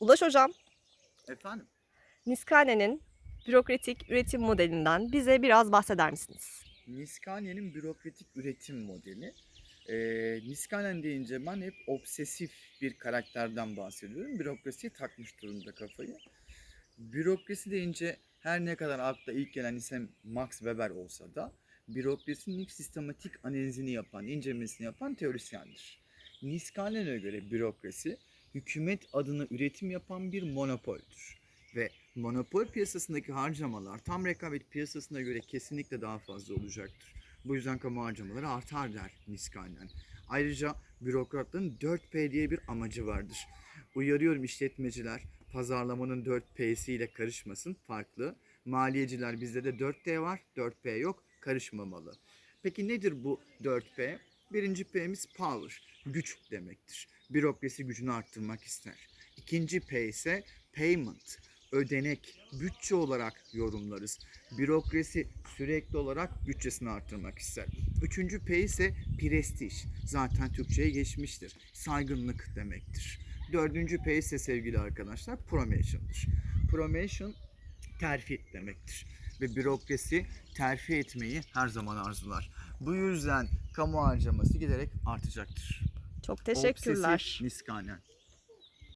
Ulaş Hocam, Efendim? Niskane'nin bürokratik üretim modelinden bize biraz bahseder misiniz? Niskane'nin bürokratik üretim modeli. Ee, Niskanen deyince ben hep obsesif bir karakterden bahsediyorum. Bürokrasiye takmış durumda kafayı. Bürokrasi deyince her ne kadar akla ilk gelen isim Max Weber olsa da bürokrasinin ilk sistematik analizini yapan, incelemesini yapan teorisyendir. Niskanen'e göre bürokrasi hükümet adına üretim yapan bir monopoldür. Ve monopol piyasasındaki harcamalar tam rekabet piyasasına göre kesinlikle daha fazla olacaktır. Bu yüzden kamu harcamaları artar der Niskanen. Ayrıca bürokratların 4P diye bir amacı vardır. Uyarıyorum işletmeciler pazarlamanın 4P'si ile karışmasın farklı. Maliyeciler bizde de 4T var 4P yok karışmamalı. Peki nedir bu 4P? Birinci P'miz power, güç demektir. Bürokrasi gücünü arttırmak ister. İkinci P ise payment, ödenek, bütçe olarak yorumlarız. Bürokrasi sürekli olarak bütçesini arttırmak ister. Üçüncü P ise prestij. Zaten Türkçe'ye geçmiştir. Saygınlık demektir. Dördüncü P ise sevgili arkadaşlar promotion'dır. Promotion terfi demektir. Ve bürokrasi terfi etmeyi her zaman arzular. Bu yüzden kamu harcaması giderek artacaktır. Çok teşekkürler. Obsesif niskanen.